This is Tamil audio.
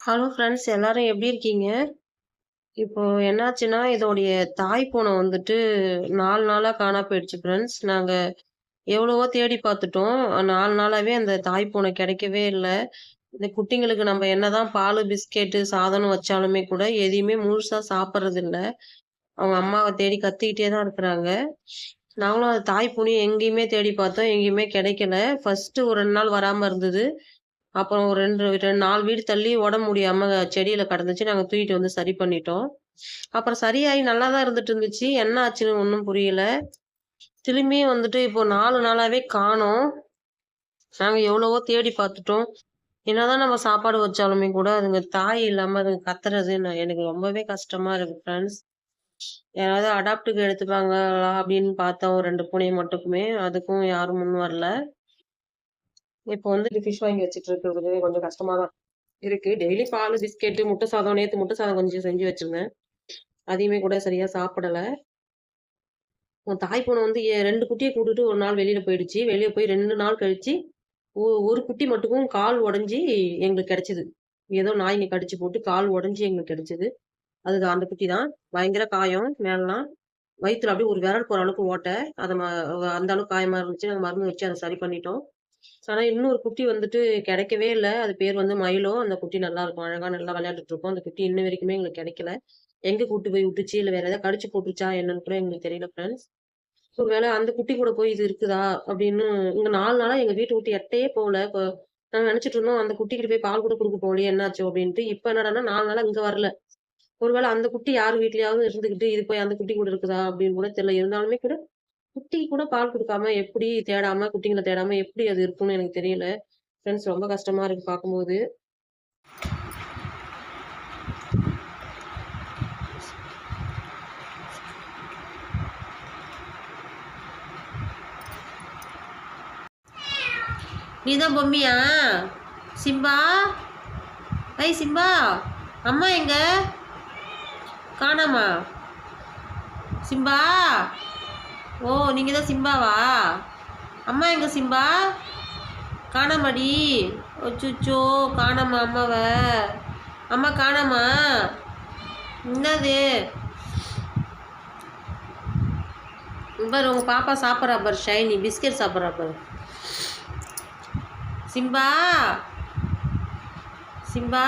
ஹலோ ஃப்ரெண்ட்ஸ் எல்லாரும் எப்படி இருக்கீங்க? இப்போ என்னாச்சுன்னா, இதோடைய தாய் பூனை வந்துட்டு நாலு நாளாக காணா போயிடுச்சு ஃப்ரெண்ட்ஸ். நாங்கள் எவ்வளவோ தேடி பார்த்துட்டோம். நாலு நாளாகவே அந்த தாய் பூனை கிடைக்கவே இல்லை இந்த குட்டிங்களுக்கு நம்ம என்னதான் பால் பிஸ்கெட்டு, சாதனம் வச்சாலுமே கூட எதையுமே முழுசாக சாப்பிட்றது இல்லை அவங்க அம்மாவை தேடி கத்திக்கிட்டே தான் இருக்கிறாங்க. நாங்களும் அந்த தாய் பூனையை எங்கேயுமே தேடி பார்த்தோம். எங்கேயுமே கிடைக்கல. ஃபஸ்ட்டு ஒரு ரெண்டு நாள் வராமல் இருந்தது. அப்புறம் ஒரு 2 2 4 வீடு தள்ளி உடம்பு முடியாம செடியில கிடந்துச்சு. நாங்க தூக்கிட்டு வந்து சரி பண்ணிட்டோம். அப்புறம் சரியாகி நல்லா தான் இருந்துட்டு இருந்துச்சு. என்ன ஆச்சுன்னு ஒண்ணும் புரியல. திரும்பியும் வந்துட்டு இப்போ நாலு நாளாவே காணோம். நாங்க எவ்வளவோ தேடி பார்த்துட்டோம். என்னதான் நம்ம சாப்பாடு வச்சாலுமே கூட அதுங்க தாய் இல்லாம அதுங்க கத்துறது நான் எனக்கு ரொம்பவே கஷ்டமா இருக்கு ஃப்ரெண்ட்ஸ். யாராவது அடாப்ட்டுக்கு எடுத்துப்பாங்களா அப்படின்னு பார்த்தோம் ரெண்டு பூனையை மட்டுக்குமே. அதுக்கும் யாரும் முன் வரல. இப்போ வந்து ஃபிஷ் வாங்கி வச்சுட்டு இருக்கிறது கொஞ்சம் கஷ்டமா தான் இருக்கு. டெய்லி பால் பிஸ்கெட்டு, முட்டை சாதம் நேற்று முட்டை சாதம் கொஞ்சம் செஞ்சு வச்சிருந்தேன். அதையுமே கூட சரியா சாப்பிடல. தாய் பூனை வந்து ரெண்டு குட்டியை கூட்டுட்டு ஒரு நாள் வெளியில போயிடுச்சு. வெளியே போய் ரெண்டு நாள் கழிச்சு, ஒரு குட்டி மட்டுக்கும் கால் உடஞ்சி எங்களுக்கு கிடைச்சது. ஏதோ நாய்ங்க கடிச்சு போட்டு கால் உடஞ்சி எங்களுக்கு கிடைச்சது. அது அந்த குட்டி தான். பயங்கர காயம் மேலாம் வயிற்றுல அப்படியே ஒரு விரல் போற அளவுக்கு ஓட்டை. அதை ம அந்த அளவுக்கு காயமா இருந்துச்சு. நாங்கள் மருந்து வச்சு அதை சரி பண்ணிட்டோம். ஆனால் இன்னொரு குட்டி வந்துட்டு கிடைக்கவே இல்லை அது பேர் வந்து மயிலோ. அந்த குட்டி நல்லா இருக்கும். அழகாக நல்லா விளையாண்டுட்டு இருக்கும். அந்த குட்டி இன்ன வரைக்குமே எங்களுக்கு கிடைக்கல. எங்கே கூட்டு போய் விட்டுச்சு, இல்லை வேற ஏதாவது கடிச்சு போட்டுருச்சா என்னன்னு கூட எங்களுக்கு தெரியல ஃப்ரெண்ட்ஸ். ஒருவேளை அந்த குட்டி கூட போய் இது இருக்குதா? அப்படின்னு இங்கே நாலு நாளாக எங்கள் வீட்டை விட்டு எட்டையே போகல இப்போ நாங்கள் நினச்சிட்டு இருந்தோம், அந்த குட்டிக்கிட்ட போய் பால் கூட கொடுக்க போகலையே என்னாச்சோ அப்படின்ட்டு. இப்போ என்னடான்னா நாலு நாளாக இங்கே வரல. ஒருவேளை அந்த குட்டி யார் வீட்லயாவது இருந்துகிட்டு, இது போய் அந்த குட்டி கூட இருக்குதா? அப்படின்னு கூட தெரியல. இருந்தாலுமே கூட குட்டிக்கு கூட பால் குடுக்காம எப்படி தேடாம, குட்டிங்களை தேடாம எப்படி அது இருக்கும்னு எனக்கு தெரியல. ஃப்ரெண்ட்ஸ் ரொம்ப கஷ்டமா இருக்கு பார்க்கும்போது. நீதான் பொம்மியா? சிம்பா? ஐ சிம்பா! அம்மா எங்க? காணாமா சிம்பா? ஓ! நீங்கள் தான் சிம்பாவா? அம்மா எங்கே சிம்பா? காணாமடி ஒச்சுச்சோ காணாமா அம்மாவை அம்மா காணாமா என்னது? பார் பாரு பாப்பா சாப்பிட்றா பாரு ஷைனி. பிஸ்கட் சாப்பிட்றா பாரு. சிம்பா? சிம்பா?